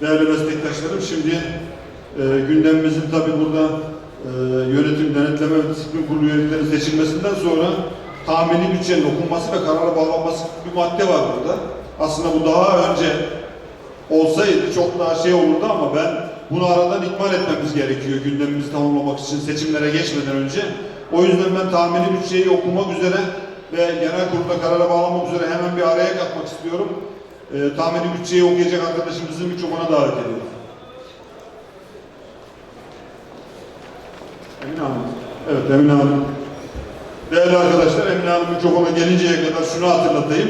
Değerli meslektaşlarım, şimdi e, gündemimizin tabi burada e, yönetim, denetleme ve disiplin kurulu üyeliklerinin seçilmesinden sonra tahmini bütçenin okunması ve karara bağlanması bir madde var burada. Aslında bu daha önce olsaydı çok daha şey olurdu ama ben bunu aradan ikmal etmemiz gerekiyor gündemimizi tamamlamak için seçimlere geçmeden önce. O yüzden ben tahmini bütçeyi okumak üzere ve genel kurulda karara bağlamak üzere hemen bir araya katmak istiyorum. Ee, tahmini bütçeyi okuyacak arkadaşımızı mikrofona davet ediyorum. Emine Hanım. Evet Emine Hanım. Değerli arkadaşlar Emine Hanım mikrofona gelinceye kadar şunu hatırlatayım.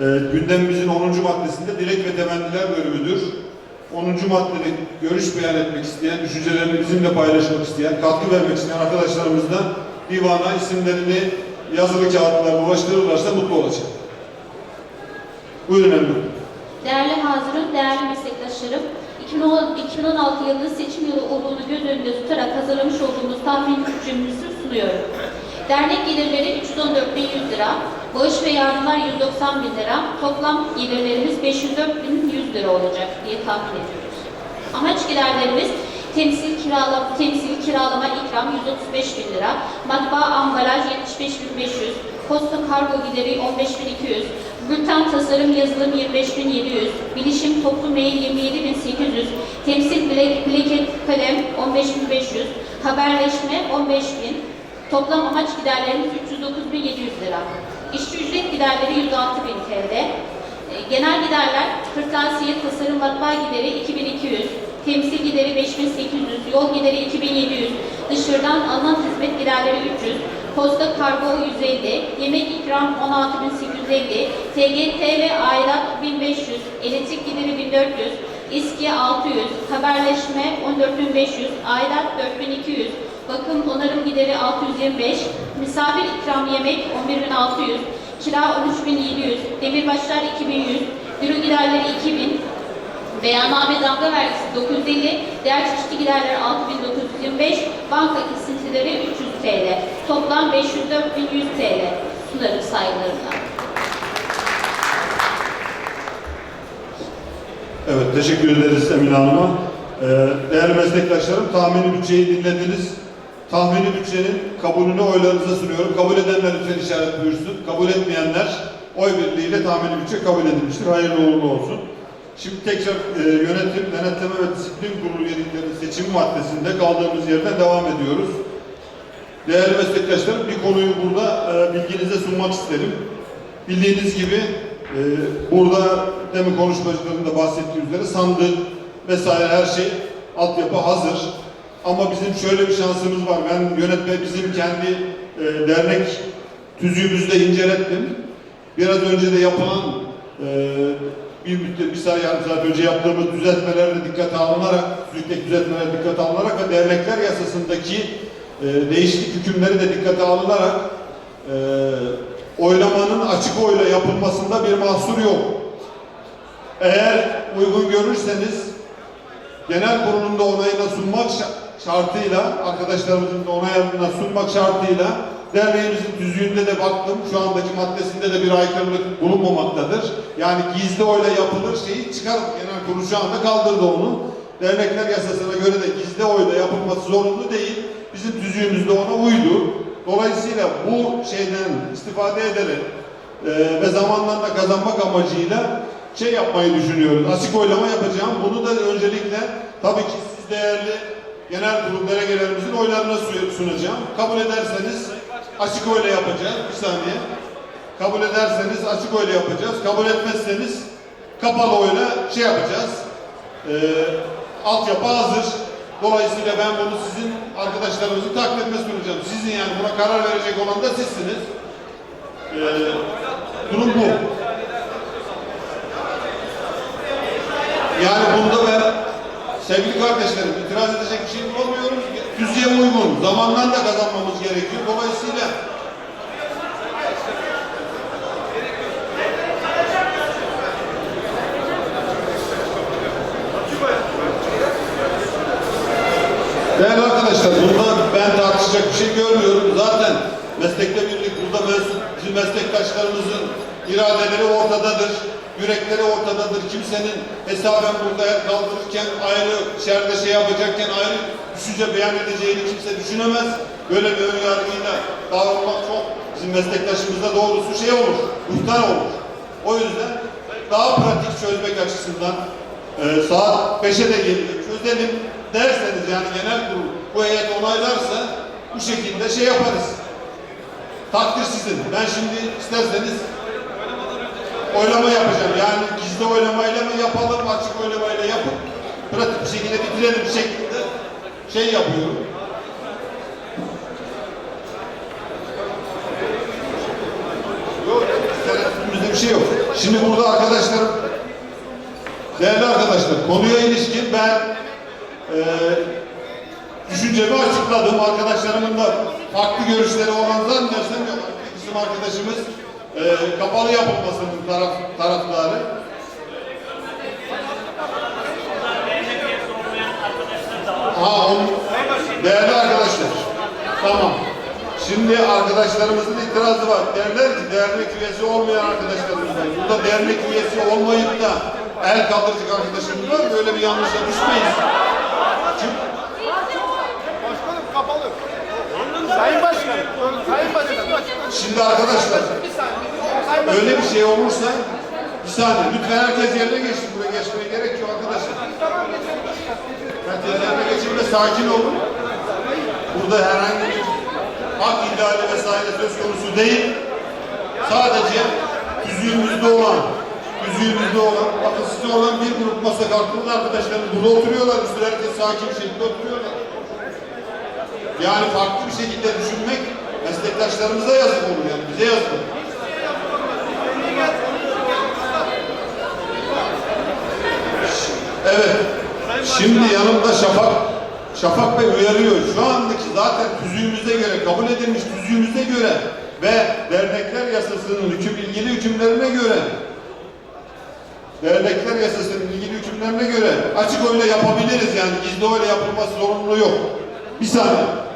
Ee, gündemimizin 10. maddesinde dilek ve temenniler bölümüdür. 10. maddede görüş beyan etmek isteyen, düşüncelerini bizimle paylaşmak isteyen, katkı vermek isteyen arkadaşlarımızdan divana isimlerini yazılı kağıtlarla ulaştırırlarsa mutlu olacağım. Emine Hanım. Değerli hazırın, değerli meslektaşlarım, 2010 2016 yılı seçim yılı olduğunu göz önünde tutarak hazırlamış olduğumuz tahmin bütçemizi sunuyorum. Dernek gelirleri 314.100 lira, bağış ve yardımlar 190 bin lira, toplam gelirlerimiz 504.100 lira olacak diye tahmin ediyoruz. Amaç giderlerimiz temsil kiralama, temsil kiralama ikram 135 bin lira, matbaa ambalaj 75.500, posta kargo gideri 15.200, bülten tasarım yazılım 25.700, bilişim toplu mail 27.800, temsil plaket kalem 15.500, haberleşme 15.000, toplam amaç giderlerimiz 309.700 lira. İşçi ücret giderleri 106.000 TL, e, Genel giderler kırtasiye tasarım matbaa gideri 2200, temsil gideri 5800, yol gideri 2700, dışarıdan alınan hizmet giderleri 300, posta kargo 150, yemek ikram 16850, TGT ve aidat 1500, elektrik gideri 1400, İSKİ 600, haberleşme 14500, aidat 4200, bakım onarım gideri 625, misafir ikram yemek 11600, kira 13700, demirbaşlar 2100, büro giderleri 2000, beyanname damga vergisi 950, diğer çeşitli giderler 6925, banka kesintileri 300 TL. Toplam 504.100 TL sunarım sayılarına. Evet, teşekkür ederiz Emine Hanım'a. Ee, değerli meslektaşlarım, tahmini bütçeyi dinlediniz. Tahmini bütçenin kabulünü oylarınıza sunuyorum. Kabul edenler lütfen işaret buyursun. Kabul etmeyenler oy birliğiyle tahmini bütçe kabul edilmiştir. Hayırlı uğurlu olsun. Şimdi tekrar e, yönetim, denetleme ve disiplin kurulu üyeliklerinin seçimi maddesinde kaldığımız yerden devam ediyoruz. Değerli meslektaşlarım, bir konuyu burada e, bilginize sunmak isterim. Bildiğiniz gibi e, burada demin konuşmacıların da üzere sandık vesaire her şey altyapı hazır. Ama bizim şöyle bir şansımız var. Ben yönetme bizim kendi e, dernek tüzüğümüzde incelettim. Biraz önce de yapılan e, bir müddet, bir saat yarım saat önce yaptığımız düzeltmeler de dikkate alınarak, tüzükteki düzeltmeler dikkate alınarak ve dernekler yasasındaki e, değişiklik hükümleri de dikkate alınarak e, oylamanın açık oyla yapılmasında bir mahsur yok. Eğer uygun görürseniz genel kurulun da onayına sunmak şa- şartıyla, arkadaşlarımızın da onayına sunmak şartıyla derneğimizin tüzüğünde de baktım, şu andaki maddesinde de bir aykırılık bulunmamaktadır. Yani gizli oyla yapılır şeyi çıkarıp genel kurul şu anda kaldırdı onu. Dernekler yasasına göre de gizli oyla yapılması zorunlu değil. Bizim tüzüğümüzde ona uydu. Dolayısıyla bu şeyden istifade ederek e, ve zamanlarla kazanmak amacıyla şey yapmayı düşünüyoruz. Açık oylama yapacağım. Bunu da öncelikle tabii ki siz değerli genel kurul delegelerimizin oylarına su- sunacağım. Kabul ederseniz açık oyla yapacağız. Bir saniye. Kabul ederseniz açık oyla yapacağız. Kabul etmezseniz kapalı oyla şey yapacağız. Ee, altyapı hazır. Dolayısıyla ben bunu sizin arkadaşlarımızın takdirine sunacağım. Sizin yani buna karar verecek olan da sizsiniz. Ee, durum bu. Yani bunda ben sevgili kardeşlerim itiraz edecek bir şey bulmuyorum. Tüzüğe uygun. Zamandan da kazanmamız gerekiyor. Dolayısıyla Değerli arkadaşlar, bunda şey görmüyorum. Zaten meslekte birlik burada bizim meslektaşlarımızın iradeleri ortadadır. yürekleri ortadadır. Kimsenin hesaben burada kaldırırken ayrı, içeride şey yapacakken ayrı düşünce beyan edeceğini kimse düşünemez. Böyle bir ön yargıyla davranmak çok bizim meslektaşımızda doğrusu şey olur, muhtar olur. O yüzden daha pratik çözmek açısından e, saat 5'e de gelir, çözelim derseniz yani genel kurul bu heyet onaylarsa bu şekilde şey yaparız. Takdir sizin. Ben şimdi isterseniz oylama yapacağım. Yani gizli oylamayla mı yapalım, açık oylamayla yapıp pratik bir şekilde bitirelim şeklinde şey yapıyorum. Yok, şey yok. Şimdi burada arkadaşlarım, değerli arkadaşlar, konuya ilişkin ben eee düşüncemi açıkladım. Arkadaşlarımın da farklı görüşleri olan zannedersem. Bizim arkadaşımız eee kapalı yapılmasının taraf, taraftarı. Ha, onu, değerli arkadaşlar. Tamam. Şimdi arkadaşlarımızın itirazı var. Derler ki dernek üyesi olmayan arkadaşlarımız var. Burada dernek üyesi olmayıp da el kaldıracak arkadaşımız var. Böyle bir yanlışa düşmeyiz. Çünkü Başkanım kapalı. Sayın Başkanım. Sayın Başkanım. Şimdi arkadaşlar öyle bir şey olursa bir saniye lütfen herkes yerine geçsin. Buraya geçmeye gerek yok arkadaşlar. Herkes yerine geçin ve sakin olun. Burada herhangi bir hak ihlali vesaire söz konusu değil. Sadece tüzüğümüzde olan, tüzüğümüzde olan, bakın sizde olan bir grup masa kalktığında arkadaşlarımız burada oturuyorlar. Üstüne herkes sakin bir şekilde oturuyorlar. Yani farklı bir şekilde düşünmek meslektaşlarımıza yazık olur yani bize yazık olur. Evet. Şimdi yanımda Şafak Şafak Bey uyarıyor. Şu andaki zaten tüzüğümüze göre, kabul edilmiş tüzüğümüze göre ve dernekler yasasının hüküm ilgili hükümlerine göre dernekler yasasının ilgili hükümlerine göre açık oyla yapabiliriz yani gizli oyla yapılması zorunluluğu yok. Bir saniye.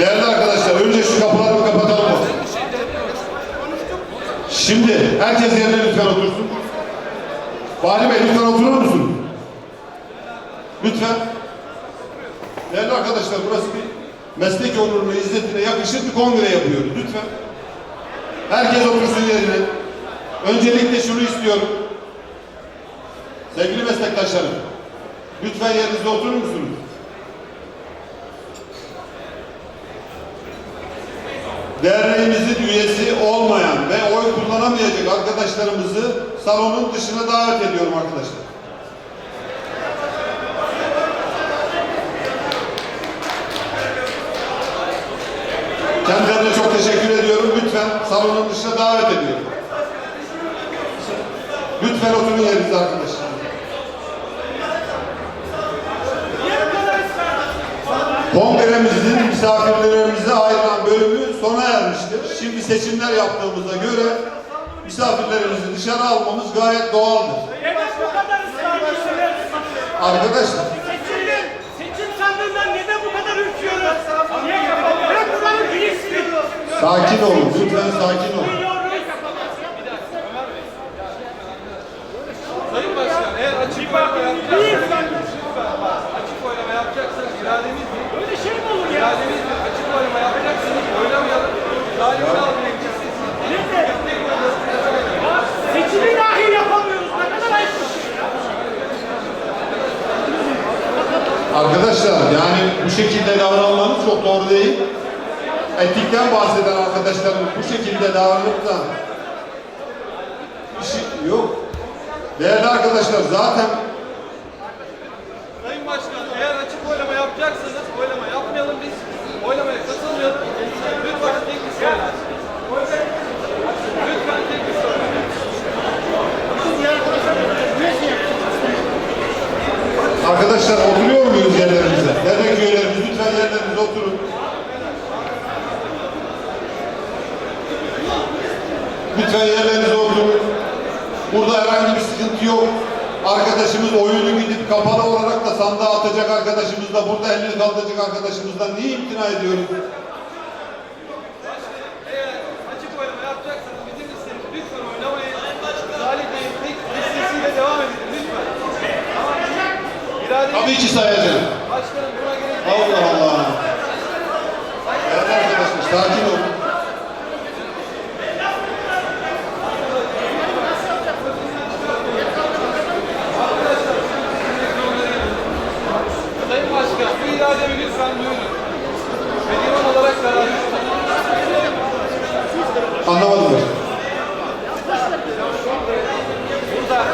Değerli arkadaşlar önce şu kapıları bir kapatalım. Şimdi herkes yerine lütfen otursun. Vali Bey lütfen oturur musun? Lütfen. Değerli arkadaşlar burası bir meslek onuruna, izzetine yakışır bir kongre yapıyoruz. Lütfen. Herkes otursun yerine. Öncelikle şunu istiyorum. Sevgili meslektaşlarım. Lütfen yerinizde oturur musunuz? Derneğimizin üyesi olmayan ve oy kullanamayacak arkadaşlarımızı salonun dışına davet ediyorum arkadaşlar. Kendilerine çok teşekkür ediyorum. Lütfen salonun dışına davet ediyorum. Lütfen oturun yerinize arkadaşlar. Şimdi seçimler yaptığımıza göre misafirlerimizi dışarı almamız gayet doğaldır. Neden bu kadar ısrarcısınız? Arkadaşlar, Seçim, seçim sandığından neden bu kadar ürküyoruz? Ben buranın üyesiyim. sakin olun. Lütfen sakin olun. Sayın Başkan eğer açık Arkadaşlar yani bu şekilde davranmanız çok doğru değil. Etikten bahseden arkadaşların bu şekilde davranıp da şey yok. Değerli arkadaşlar zaten Sayın Başkan eğer açık oylama yapacaksanız oylama yapmayalım biz. Oylamaya katılmayalım. Lütfen tek bir soru. Lütfen tek bir soru. Arkadaşlar oturuyor muyuz yerlerimize? Dernek üyelerimiz lütfen yerlerinize oturun. Lütfen yerlerinize oturun. Burada herhangi bir sıkıntı yok. Arkadaşımız oyunu gidip kapalı olarak da sandığa atacak arkadaşımız da burada elini kaldıracak arkadaşımızdan niye imtina ediyoruz? Tabii ki sayacağım. Allah Allah. Değerli arkadaşlar sakin olun. Sayın Başkan, bu irademi lütfen duyurun. Ve divan olarak karar Anlamadım. Burada